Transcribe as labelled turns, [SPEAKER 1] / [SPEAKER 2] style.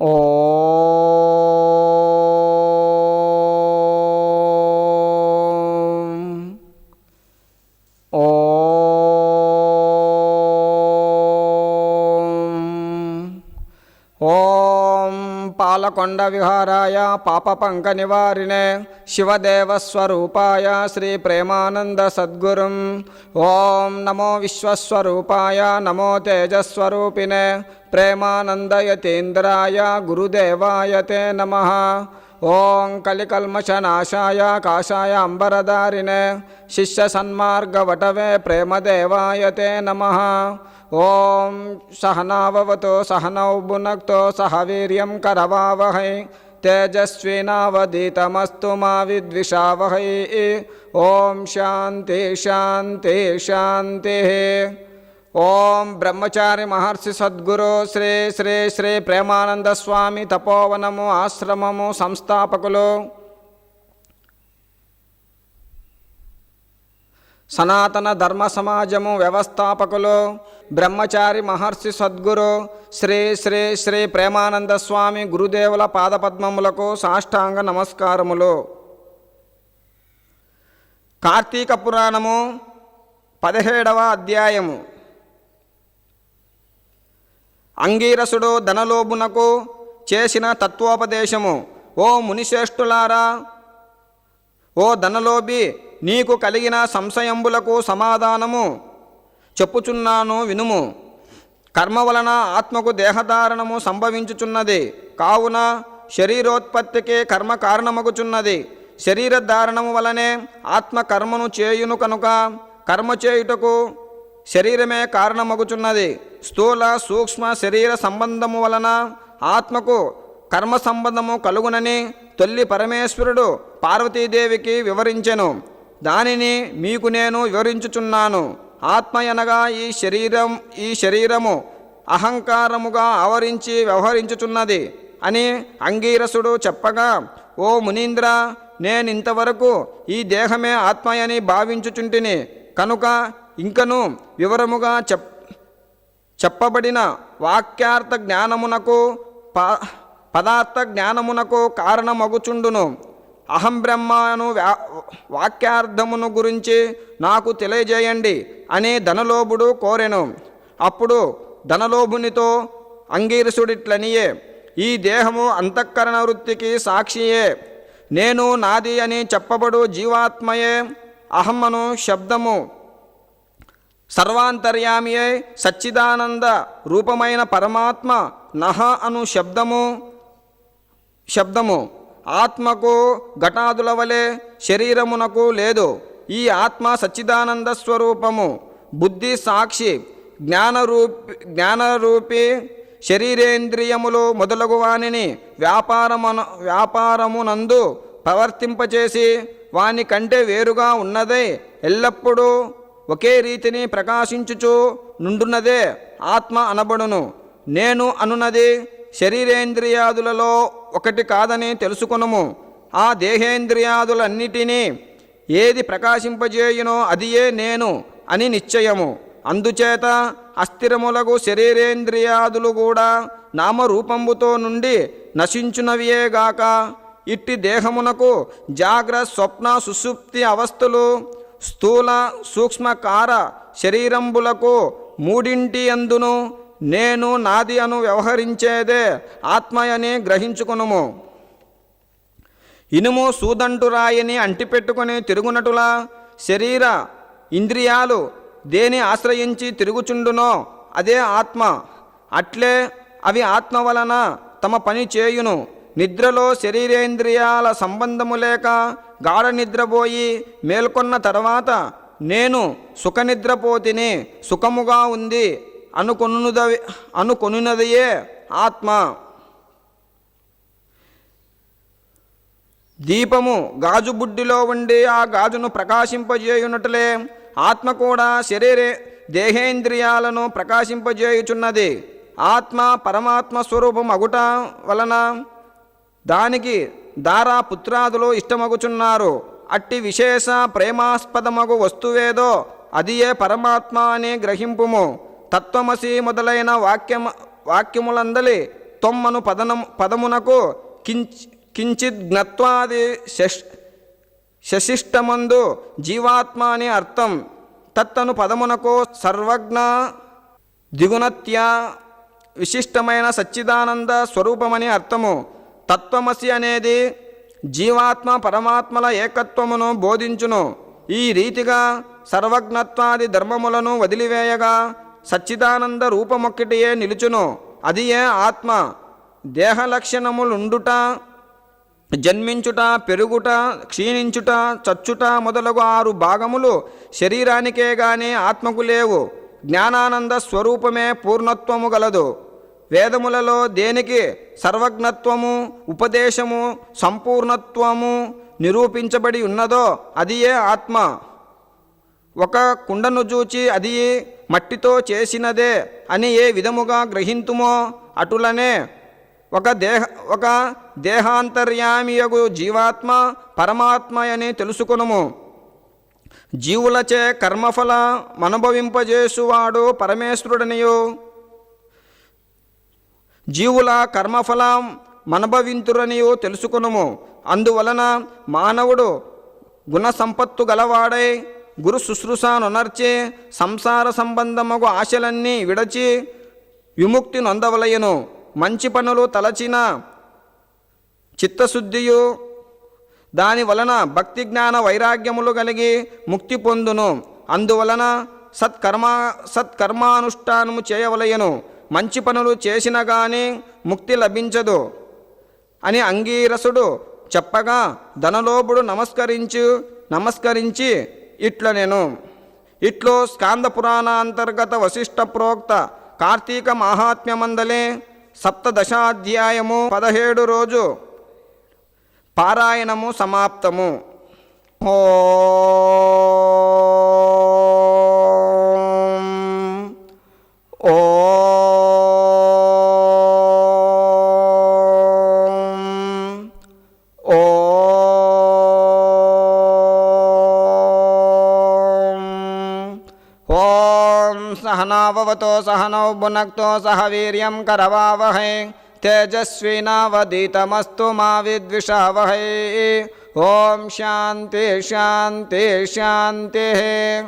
[SPEAKER 1] ఓం పాలకొండ విహారాయ పాపపంక నివారిణే శివదేవస్వరూపాయ శ్రీ ప్రేమానంద సద్గురుం ఓం నమో విశ్వస్వరూపాయ నమో తేజస్వరూపిణే. ప్రేమానందయతీంద్రాయ గురుదేవాయ తే నమ. ఓం కలికల్మషనాశాయ కాశాయ అంబరధారిణే శిష్య సన్మార్గవటవే ప్రేమదేవాయ తే నమ. ఓం సహనావవతో సహనౌ భునక్తో సహ వీర్యం కరవావహై తేజస్వినావదీతమస్తు మా విద్విషావహై. ఓం శాంతి శాంతి శాంతి. ఓం బ్రహ్మచారి మహర్షి సద్గురు శ్రీ శ్రీ శ్రీ ప్రేమానంద స్వామి తపోవనము ఆశ్రమము సంస్థాపకులు. సనాతన ధర్మ సమాజము వ్యవస్థాపకులు బ్రహ్మచారి మహర్షి సద్గురు శ్రీ శ్రీ శ్రీ ప్రేమానంద స్వామి గురుదేవుల పాదపద్మములకు సాష్టాంగ నమస్కారములు. కార్తీక పురాణము పదిహేడవ అధ్యాయము. అంగీరసుడు ధనలోభునకు చేసిన తత్వోపదేశము. ఓ మునిశ్రేష్ఠులారా ఓ ధనలోభి నీకు కలిగిన సంశయంబులకు సమాధానము చెప్పుచున్నాను వినుము. కర్మ వలన ఆత్మకు దేహధారణము సంభవించుచున్నది. కావున శరీరోత్పత్తికి కర్మ కారణమగుచున్నది. శరీర ధారణము వలనే ఆత్మ కర్మను చేయును కనుక కర్మ చేయుటకు శరీరమే కారణమగుచున్నది. స్థూల సూక్ష్మ శరీర సంబంధము వలన ఆత్మకు కర్మ సంబంధము కలుగునని తొల్లి పరమేశ్వరుడు పార్వతీదేవికి వివరించెను. దానిని మీకు నేను వివరించుచున్నాను. ఆత్మ అనగా ఈ శరీరం ఈ శరీరము అహంకారముగా ఆవరించి వ్యవహరించుచున్నది అని అంగీరసుడు చెప్పగా ఓ మునీంద్ర నేనింతవరకు ఈ దేహమే ఆత్మయని భావించుచుంటిని. కనుక ఇంకను వివరముగా చెప్ చెప్పబడిన వాక్యార్థ జ్ఞానమునకు ప పదార్థ జ్ఞానమునకు కారణమగుచుండును. అహం బ్రహ్మను వ్యా వాక్యార్థమును గురించి నాకు తెలియజేయండి అని ధనలోభుడు కోరెను. అప్పుడు ధనలోభునితో అంగీరసుడిట్లనియే ఈ దేహము అంతఃకరణ వృత్తికి సాక్షియే. నేను నాది అని చెప్పబడు జీవాత్మయే అహమ్మను శబ్దము సర్వాంతర్యామియే సచ్చిదానంద రూపమైన పరమాత్మ నహ అను శబ్దము శబ్దము. ఆత్మకు ఘటాదుల వలె శరీరమునకు లేదు. ఈ ఆత్మ సచ్చిదానంద స్వరూపము. బుద్ధి సాక్షి జ్ఞానరూపి జ్ఞానరూపి శరీరేంద్రియములు మొదలగు వానిని వ్యాపారమున వ్యాపారమునందు ప్రవర్తింపచేసి వాని కంటే వేరుగా ఉన్నదే ఎల్లప్పుడూ ఒకే రీతిని ప్రకాశించుచు నుండున్నదే ఆత్మ అనబడును. నేను అనున్నది శరీరేంద్రియాదులలో ఒకటి కాదని తెలుసుకొనుము. ఆ దేహేంద్రియాదులన్నిటినీ ఏది ప్రకాశింపజేయునో అదియే నేను అని నిశ్చయము. అందుచేత అస్థిరములగు శరీరేంద్రియాదులు కూడా నామరూపంబుతో నుండి నశించునవియేగాక ఇట్టి దేహమునకు జాగ్ర స్వప్న సుసుప్తి అవస్థలు స్థూల సూక్ష్మకార శరీరంబులకు మూడింటి అందును నేను నాది అను వ్యవహరించేదే ఆత్మయని గ్రహించుకునుము. ఇనుము సూదంటురాయిని అంటిపెట్టుకుని తిరుగునటులా శరీర ఇంద్రియాలు దేని ఆశ్రయించి తిరుగుచుండునో అదే ఆత్మ. అట్లే అవి ఆత్మ వలన తమ పని చేయును. నిద్రలో శరీరేంద్రియాల సంబంధము లేక గాఢ నిద్రపోయి మేల్కొన్న తర్వాత నేను సుఖనిద్రపోతిని సుఖముగా ఉంది అనుకొనుద అనుకొనున్నదయే ఆత్మ. దీపము గాజు బుడ్డిలో ఉండి ఆ గాజును ప్రకాశింపజేయునట్లే ఆత్మ కూడా శరీరే దేహేంద్రియాలను ప్రకాశింపజేయుచున్నది. ఆత్మ పరమాత్మ స్వరూపం అగుట వలన దానికి దారా పుత్రాదులు ఇష్టమగుచున్నారు. అట్టి విశేష ప్రేమాస్పదమగు వస్తువేదో అదియే పరమాత్మ అని గ్రహింపుము. తత్వమసి మొదలైన వాక్యము వాక్యములందలి తొమ్మను పదనం పదమునకు కించ్ కించిత్ జ్ఞత్వాది శష్ శశిష్టమందు జీవాత్మ అని అర్థం. తత్తను పదమునకు సర్వజ్ఞ దిగుణత్య విశిష్టమైన సచ్చిదానంద స్వరూపమని అర్థము. తత్వమసి అనేది జీవాత్మ పరమాత్మల ఏకత్వమును బోధించును. ఈ రీతిగా సర్వజ్ఞత్వాది ధర్మములను వదిలివేయగా సచ్చిదానంద రూపమొక్కటియే నిలుచును. అది ఏ ఆత్మ? దేహ లక్షణములుండుట జన్మించుట పెరుగుట క్షీణించుట చచ్చుట మొదలగు ఆరు భాగములు శరీరానికే గాని ఆత్మకు లేవు. జ్ఞానానంద స్వరూపమే పూర్ణత్వము గలదు. వేదములలో దేనికి సర్వజ్ఞత్వము ఉపదేశము సంపూర్ణత్వము నిరూపించబడి ఉన్నదో అది ఏ ఆత్మ. ఒక కుండను చూచి అది మట్టితో చేసినదే అని ఏ విధముగా గ్రహింతుమో అటులనే ఒక దేహ ఒక దేహాంతర్యామియగు జీవాత్మ పరమాత్మ అని తెలుసుకునుము. జీవులచే కర్మఫల మనభవింపజేసువాడు పరమేశ్వరుడనియు. జీవుల కర్మఫలం మనభవింతురనియో తెలుసుకునుము. అందువలన మానవుడు గుణ సంపత్తు గలవాడై గురు శుశ్రూషనొనర్చి సంసార సంబంధమగు ఆశలన్నీ విడచి విముక్తి నొందవలయను. మంచి పనులు తలచిన చిత్తశుద్ధియు దాని వలన భక్తి జ్ఞాన వైరాగ్యములు కలిగి ముక్తి పొందును. అందువలన సత్కర్మ సత్కర్మానుష్ఠానము చేయవలయను. మంచి పనులు చేసిన కానీ ముక్తి లభించదు అని అంగీరసుడు చెప్పగా ధనలోపుడు నమస్కరించు నమస్కరించి ఇట్ల నేను. ఇట్లో స్కాంద పురాణ అంతర్గత వశిష్ట ప్రోక్త కార్తీక మహాత్మ్యమందలే సప్తదశాధ్యాయము పదహేడు రోజు పారాయణము సమాప్తము. ఓ ఓ तो सहनौ भुनक्तो सह वीर्यं करवावहै। तेजस्विनावदितमस्तु मा विद्विषावहै। ॐ शान्ति शान्ति शान्तिः।